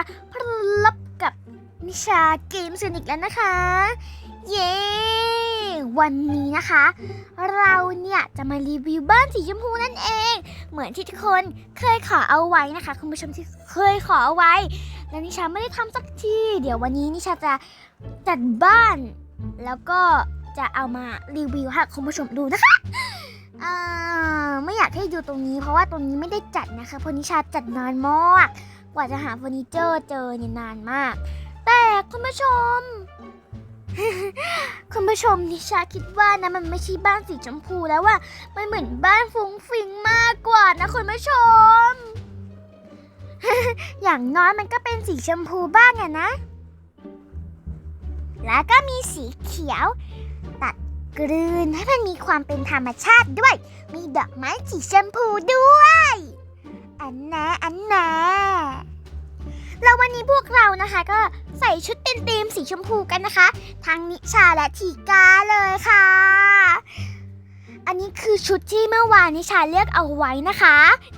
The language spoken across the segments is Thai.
นะคะพลบกับนิชาเกมสนิกแล้วนะคะ เย้ วันนี้นะคะ เราเนี่ยจะมารีวิวบ้านสีชมพูนั่นเอง เหมือนที่ทุกคนเคยขอเอาไว้นะคะ คุณผู้ชมที่เคยขอเอาไว้ แล้วนิชาไม่ได้ทำสักที เดี๋ยววันนี้นิชาจะจัดบ้าน แล้วก็จะเอามารีวิวให้คุณผู้ชมดูนะคะไม่อยากให้ดูตรงนี้เพราะว่าตรงนี้ไม่ได้จัดนะคะเพราะนิชาจัดนานมาก กว่าจะหาเฟอร์นิเจอร์เจอเนี่ยนานมาก แต่คุณผู้ชม คุณผู้ชมนิชาคิดว่านะมันไม่ใช่บ้านสีชมพูแล้วว่ามันเหมือนบ้านฟุ้งฟิงมากกว่านะคุณผู้ชม อย่างน้อยมันก็เป็นสีชมพูบ้างอะนะ แล้วก็มีสีเขียว ตัดกลืนให้มันมีความเป็นธรรมชาติด้วย มีดอกไม้สีชมพูด้วย อันแน่อันแน่ แล้ววันนี้พวกเรานะคะก็ใส่ชุดเป็นธีมสีชมพูกันนะคะ ทั้งนิชาและทีกาเลยค่ะ อันนี้คือชุดที่เมื่อวานนิชาเลือกเอาไว้นะคะ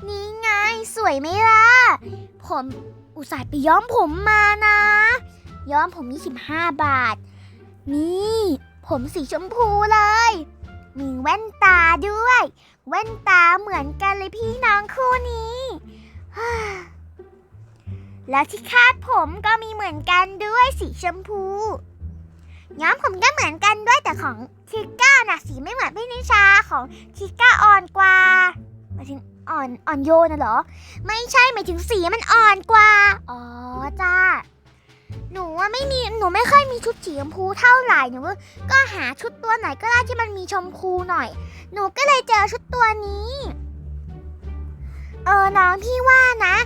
นี่ไงสวยไหมล่ะ ผมอุตส่าห์ไปย้อมผมมานะ ย้อมผม 25 บาท นี่ ผมสีชมพูเลย มีแว่นตาด้วย แว่นตาเหมือนกันเลยพี่น้องคู่นี้ แล้วที่คาดผมก็มีเหมือนกันด้วยสีชมพู ย้อมผมก็เหมือนกันด้วยแต่ของทิก้าน่ะสีไม่เหมือนพี่นิชาของทิก้าอ่อนกว่าหมายถึงอ่อนอ่อนโยนนะเหรอ ไม่ใช่หมายถึงสีมันอ่อนกว่า อ๋อจ้าหนูว่าไม่มีหนูไม่ค่อยมีชุดสีชมพูเท่าไหร่หนูก็หาชุดตัวไหนก็ได้ที่มันมีชมพูหน่อย หนูก็เลยเจอชุดตัวนี้ เออน้องพี่ว่านะ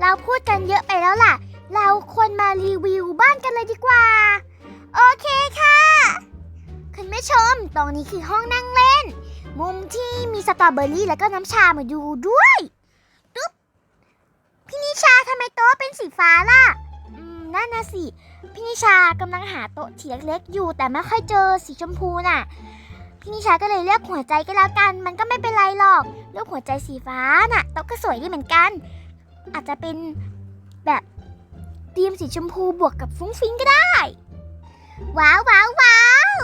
เราพูดกันเยอะไปแล้วล่ะ เราควรมารีวิวบ้านกันเลยดีกว่า โอเคค่ะ คุณผู้ชม ตรงนี้คือห้องนั่งเล่น มุมที่มีสตรอเบอรี่แล้วก็น้ำชามาดูด้วยตุ๊บพี่นิชาทำไมโต๊ะเป็นสีฟ้าล่ะ อืมนั่นนะสิ พี่นิชากำลังหาโต๊ะที่เล็กๆอยู่ แต่ไม่ค่อยเจอสีชมพูน่ะพี่นิชาก็เลยเลือกหัวใจก็แล้วกัน มันก็ไม่เป็นไรหรอกเลือกหัวใจสีฟ้าน่ะโต๊ะก็สวยดีเหมือนกัน อาจจะเป็นแบบธีมสีชมพูบวกกับฟุ้งฟิ้งก็ได้ ว้าวว้าวว้าว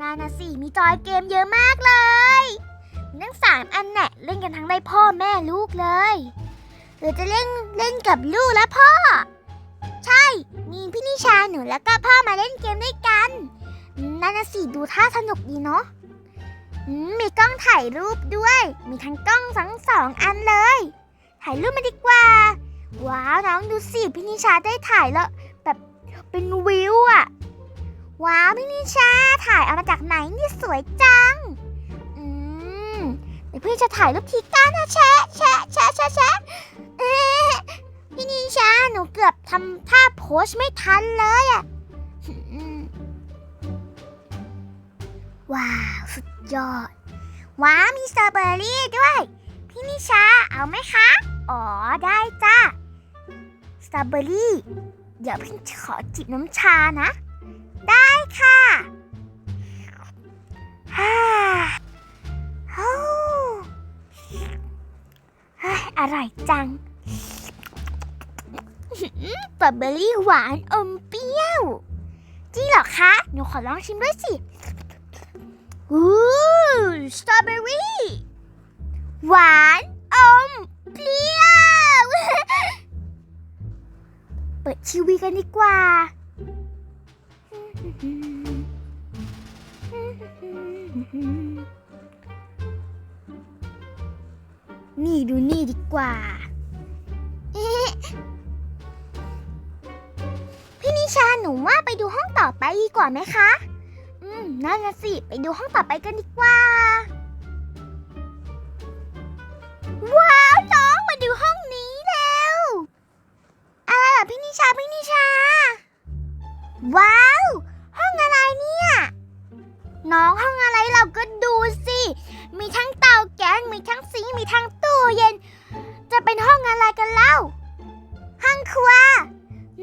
นานาสิมีจอยเกมเยอะมากเลยทั้งสามอันแน่ะเล่นกันทั้งได้พ่อแม่ลูกเลย หรือจะเล่นเล่นกับลูกและพ่อ ใช่ มีพี่นิชาหนูแล้วก็พ่อมาเล่นเกมด้วยกันนานาสิดูท่าสนุกดีเนาะมมีกล้องถ่ายรูปด้วย มีทั้งกล้องทั้งสองอันเลย ถ่ายรูปมาดีกว่า ว้าวน้องดูสิพี่นิชาได้ถ่ายแล้วแบบเป็นวิวอะว้าวพี่นิชาถ่ายเอามาจากไหนนี่สวยจัง อืมเดี๋ยวพี่จะถ่ายรูปทีก้านะแชะแชะแชะแชะแชะเอ๊ะพี่นิชาหนูเกือบทำท่าโพสไม่ทันเลยอะว้าว สุดยอด ว้าวมีสตรอเบอรี่ด้วย พี่นิชาเอาไหมคะ อ๋อได้จ้าสตรอเบอรี่ เดี๋ยวพี่ขอจิบน้ำชานะ ได้ค่ะฮ่าโอ้อร่อยจังสตรอเบอรี่หวานอมเปรี้ยวจริงเหรอคะ หนูขอลองชิมด้วยสิอู้สตรอเบอรี่ หวานอมเปรี้ยว เปิดทีวีกันดีกว่า นี่ดูนี่ดีกว่า พี่นิชาหนูว่าไปดูห้องต่อไปดีกว่าไหมคะ อืมนั่นนะสิ ไปดูห้องต่อไปกันดีกว่า ว้าวน้องมาดูห้องนี้เร็วอะไรเหรอพี่นิชาพี่นิชา ว้าว ห้องอะไรเนี่ย น้องห้องอะไรเราก็ดูสิ มีทั้งเตาแก๊สมีทั้งซิงค์มีทั้งตู้เย็น จะเป็นห้องอะไรกันเล่า ห้องครัว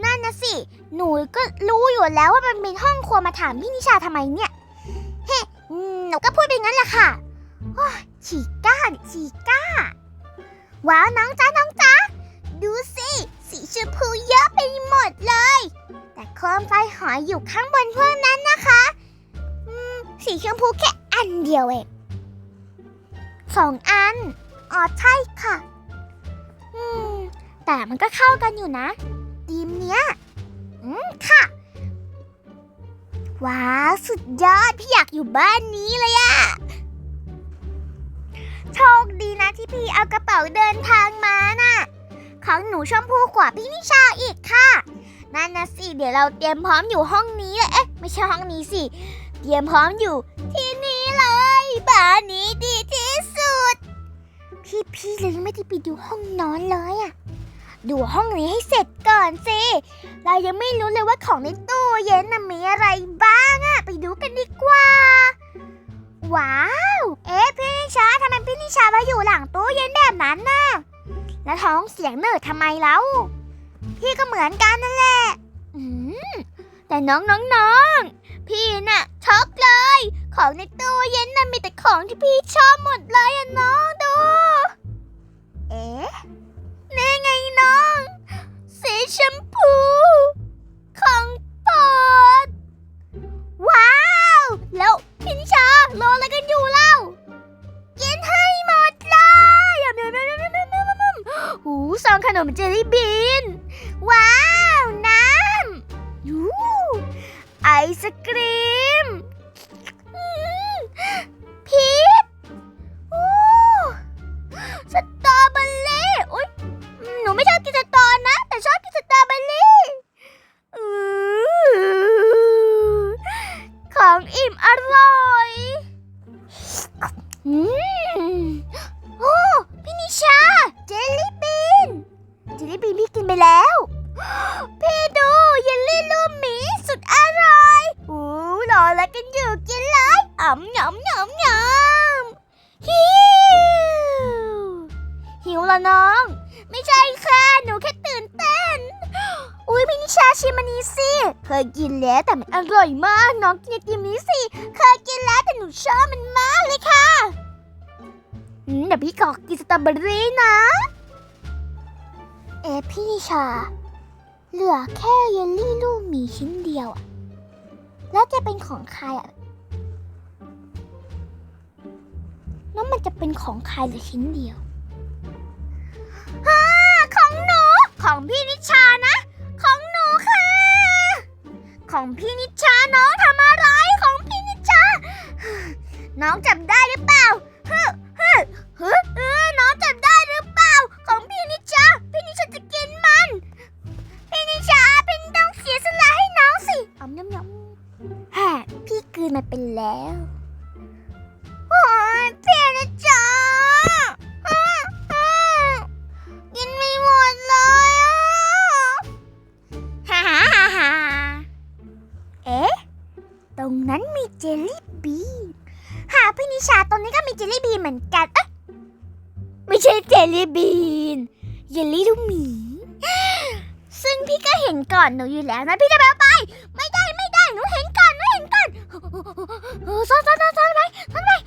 นั่นนะสิ หนูก็รู้อยู่แล้วว่ามันเป็นห้องครัวมาถามพี่นิชาทำไมเนี่ย เฮ้หนูก็พูดไปงั้นแหละค่ะโอ้ฉีก้าฉีก้า ว้าวน้องจ้าน้องจ้าดูสิ สีชมพูเยอะไปหมดเลย แต่โคมไฟหอยอยู่ข้างบนพวกนั้นนะคะอืมสีชมพูแค่อันเดียวเองสองอัน อ๋อใช่ค่ะ อืม แต่มันก็เข้ากันอยู่นะทีมเนี้ย อืม ค่ะ ว้าว สุดยอด พี่อยากอยู่บ้านนี้เลยอะ โชคดีนะที่พี่เอากระเป๋าเดินทางมาน่ะ ของหนูชมพูกว่าพี่นิชาอีกค่ะ นั่นนะสิ เดี๋ยวเราเตรียมพร้อมอยู่ห้องนี้เลยเอ๊ะ ไม่ใช่ห้องนี้สิ เตรียมพร้อมอยู่ที่นี่เลยบ้านนี้ดีที่สุด พี่พี่เลยงไม่ได้ไปดูห้องนอนเลยอะดูห้องนี้ให้เสร็จก่อนสิ เรายังไม่รู้เลยว่าของในตู้เย็นน่ะมีอะไรบ้างอะไปดูกันดีกว่า ว้าว เอ๊ะพี่นิชาทำไมพี่นิชามาอยู่หลังตู้เย็นแบบนั้นน่ะ แล้วท้องเสียงเนื่อยทำไมแล้ว พี่ก็เหมือนกันนั่นแหละอืมแต่น้องน้องน้องพี่น่ะช็อกเลย ของในตู้เย็นน่ะมีแต่ของที่พี่ชอบหมดเลยอะน้องดู เอ๊ะนี่ไงน้อง สีชมพู ของโปรดว้า แล้วพินชารออะไรกันอยู่เล่า กินให้หมดเลยหูซองขนมเจลลี่บีน ว้าว น้ำยูไอศกรีม อิ่มอร่อยอืมโอ้พี่นิชา เจลลี่บีน เจลลี่บีนพี่กินไปแล้ว พี่ดูเยลลี่ลูกหมีสุดอร่อยอู้รอแล้วกันอยู่กินเลยอ๋ำหยำหยำหยำหิวหิวล้วน้อง อุ้ยพี่นิชาชิมอันนี้สิ เคยกินแล้วแต่มันอร่อยมากน้องกินไอติมนี้สิ เคยกินแล้วแต่หนูชอบมันมากเลยค่ะอืมเดี๋ยวพี่ขอกินสตรอเบอรี่นะ เอ๊ะพี่นิชา เหลือแค่เยลลี่ลูกหมีชิ้นเดียวอะแล้วจะเป็นของใครอะแล้วมันจะเป็นของใครเหรือชิ้นเดียวฮ่าของหนู ของพี่นิชานะ ของหนูค่ะ ของพี่นิชาน้องทำอะไรของพี่นิชา น้องจับได้หรือเปล่าฮึฮึฮึเออน้องจับได้หรือเปล่า ของพี่นิชา พี่นิชาจะกินมัน พี่นิชาพี่ต้องเสียสละให้น้องสิอมยำยำแฮ่พี่กืนมันไปแล้ว เหมือนกันเอ๊ะไม่ใช่เจลลี่บีนเยลลี่ลูกหมี ซึ่งพี่ก็เห็นก่อนหนูอยู่แล้วนะพี่จะไปเอาไป ไม่ได้ไม่ได้หนูเห็นก่อนหนูเห็นก่อนซ่อนซ่อนซ่อนซ่อนไว้ซ่อนไว้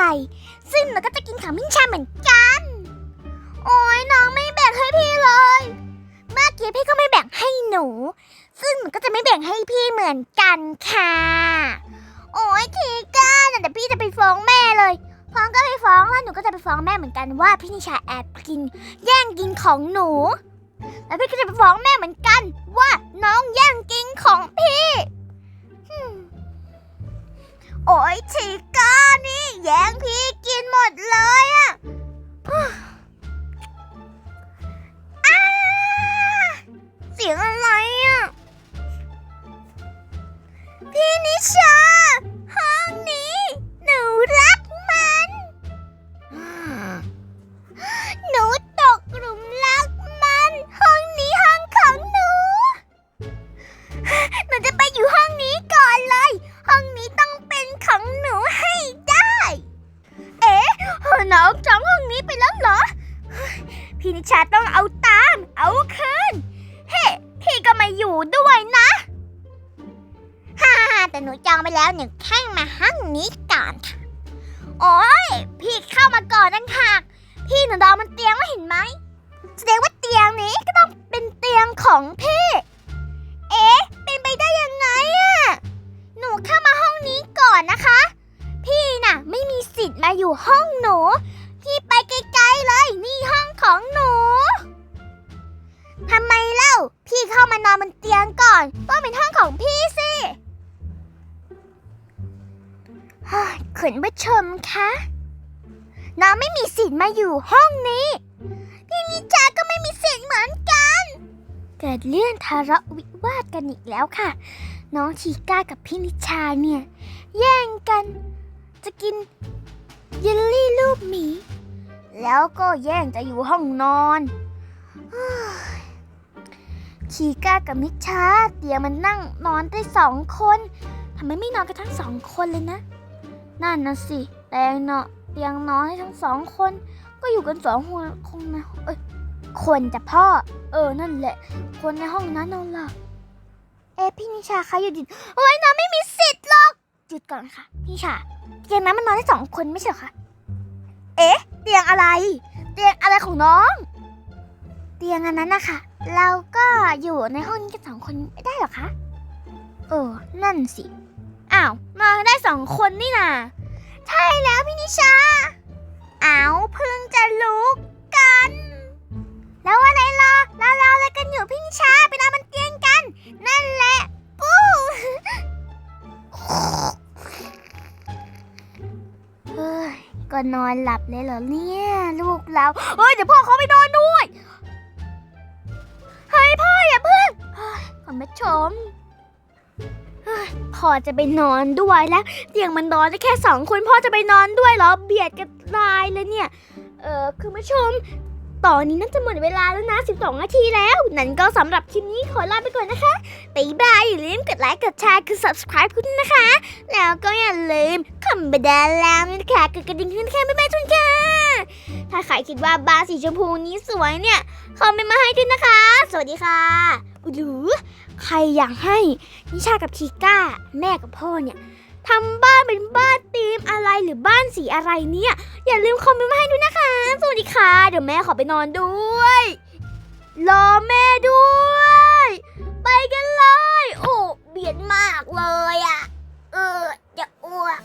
ไป ซึ่งหนูก็จะกินของพินชาเหมือนกัน โอ้ยน้องไม่แบ่งให้พี่เลย เมื่อกี้พี่ก็ไม่แบ่งให้หนู ซึ่งหนูก็จะไม่แบ่งให้พี่เหมือนกันค่ะ โอ้ยทีก้าเดี๋ยวพี่จะไปฟ้องแม่เลยฟ้องก็ไปฟ้องแล้วหนูก็จะไปฟ้องแม่เหมือนกันว่าพี่นิชาแอบกิน แย่งกินของหนู แล้วพี่ก็จะไปฟ้องแม่เหมือนกัน ว่าน้องแย่งกินของพี่ โอ้ยทีก แย่งพี่กินหมดเลยอะเสียงอะไรอะพี่นิชา โอ้ยพี่เข้ามาก่อนนั่นค่ะพี่หนูดอมันเตียงไม่เห็นไหมแสดงว่าเตียงนี้ก็ต้องเป็นเตียงของพี่ เอ๊ะ เป็นไปได้ยังไงอะหนูเข้ามาห้องนี้ก่อนนะคะ พี่น่ะ ไม่มีสิทธิ์มาอยู่ห้องหนูพี่ไปไกลๆเลย นี่ห้องของหนูทำไมเล่า พี่เข้ามานอนบนเตียงก่อนต้องเป็นห้องของ คุณผู้ชมคะน้องไม่มีสิทธิ์มาอยู่ห้องนี้ พี่นิชาก็ไม่มีสิทธิ์เหมือนกัน เกิดเรื่องทะเลาะวิวาทกันอีกแล้วค่ะ น้องชีก้ากับพี่นิชาเนี่ย แย่งกัน จะกินเยลลี่รูปหมี แล้วก็แย่งจะอยู่ห้องนอนชีก้ากับมิชาเตียงมันนั่งนอนได้สองคนทำไมไม่นอนกันทั้งสองคนเลยนะ นั่นนะสิแต่เนาะเตียงนอนให้ทั้งสองคน ก็อยู่กันสองคนคงนะเอ้ยคนจะพ่อ เออนั่นแหละ คนในห้องนั้นนั่นล่ะเอ๊พี่นิชาคะหยุดหยุดโอ้ยน้องไม่มีสิทธิ์หรอกหยุดก่อนค่ะพี่ชาเตียงนั้นมันนอนได้สองคนไม่ใช่หรอคะเอ๊ะเตียงอะไร เตียงอะไรของน้อง เตียงอันนั้นนะคะเราก็อยู่ในห้องนี้กันสองคนไม่ได้หรอคะเออนั่นสิ อ้าวนอนกันได้สองคนนี่นาใช่แล้วพี่นิชาอ้าวเพิ่งจะลุกกัน แล้วอะไรรอแล้วเราอะไรกันอยู่พี่นิชาไปนอนบนเตียงกัน นั่นแหละปู้เฮ้ยก็นอนหลับเลยเหรอเนี่ย ลูกเราเฮ้ยเดี๋ยวพ่อเขาไปนอนด้วย เฮ้ยพ่ออย่าเพิ่งเฮ้ยคุณผู้ชม พ่อจะไปนอนด้วยแล้วเตียงมันนอนได้แค่สองคนพ่อจะไปนอนด้วยเหรอเบียดกันตายเลยเนี่ย เออคุณผู้ชมตอนนี้น่าจะหมดเวลาแล้วนะ 12 นาทีแล้ว นั่นก็สำหรับคลิปนี้ขอลาไปก่อนนะคะบ๊ายบายอย่าลืมกดไลค์ กดแชร์ กด subscribe คุณนะคะ แล้วก็อย่าลืมคอมเบดาแล้วนะคะกดกระดิ่งขึ้นนะคะบ๊ายบายทุกคนค่ะ ถ้าใครคิดว่าบาร์สีชมพูนี้สวยเนี่ย คอมเมนต์มาให้ด้วยนะคะ สวัสดีค่ะ หรือใครอยากให้นิชากับทีก้า แม่กับพ่อเนี่ยทำบ้านเป็นบ้านตีมอะไรหรือบ้านสีอะไรเนี่ย อย่าลืมคอมเมนต์มาให้ด้วยนะคะ สวัสดีค่ะ เดี๋ยวแม่ขอไปนอนด้วย รอแม่ด้วย ไปกันเลย โอ้เบียดมากเลยอะ่ะ เออจะอ้วก